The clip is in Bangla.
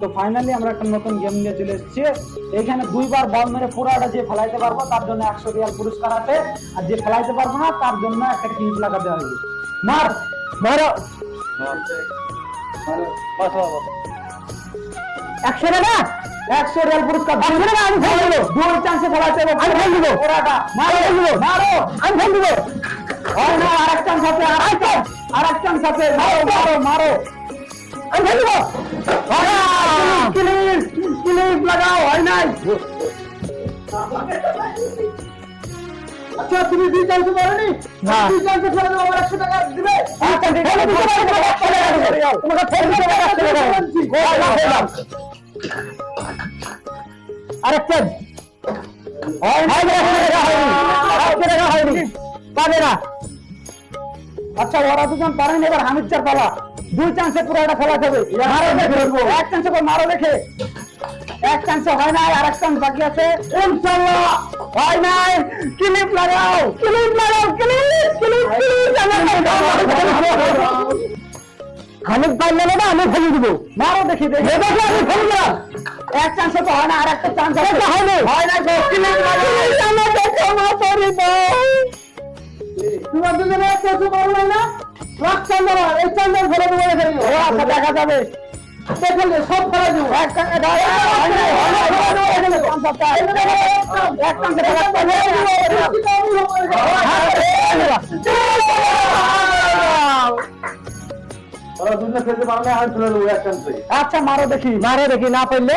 তো ফাইনালি আমরা একটা নতুন গেম নিয়ে চলে এসেছি। এখানে দুইবার বল মেরে পুরাটা যে ফেলাইতে পারব তার জন্য একশো রিয়াল পুরস্কার আছে। আর যে ফেলাইতে পারব না তার জন্য একটা ক্লিপ লাগাতে হবে মার মারো। একশো টাকা? একশো রিয়াল পুরস্কার। একশো টাকা আমি ফেল দেবো। দুই চান্সে ফেলাইতে হবে। আমি ফেল দেবো। পুরাটা। মারো মারো। আমি ফেল দেবো। হয় না আর এক চান্স আছে আর এক চান্স আর এক চান্স আছে মারো মারো মারো। আমি ফেল দেবো। আচ্ছা তুমি দুই চান্সে পারোনি? দুই চান্সে ফেলে দেবো আমার একশো টাকা দিবে? আচ্ছা তোমাকে ফেল দিতে একশো টাকা আরেকটা হয়নি। না। আচ্ছা ওরা দুজন পারেন এবার হামিদ চার পালা। দুই চান্সে পুরো এটা খেলা যাবে এক চান্সে মারো দেখে। এক চান্সে হয় নাই আর এক চান্স বাকি আছে হয় নাই। ক্লিপ লাগাও ক্লিপ লাগাও ক্লিপ ক্লিপ হামিদ পারলে না আমি ফেলে দিব। মারো দেখি আমি ফেলে দিলাম। এক চান্সে তো হয় না আর একটা চান্স আছে। হয় না হয় না তোমার দুজনে এক চান্সে পারলে না? লাখ চান্দার ফেলে দেবো দেখা যাবে। দেখলে সব ফেলে দেবো হয় হয় হয় আচ্ছা মারো দেখি মারো দেখি না পারলে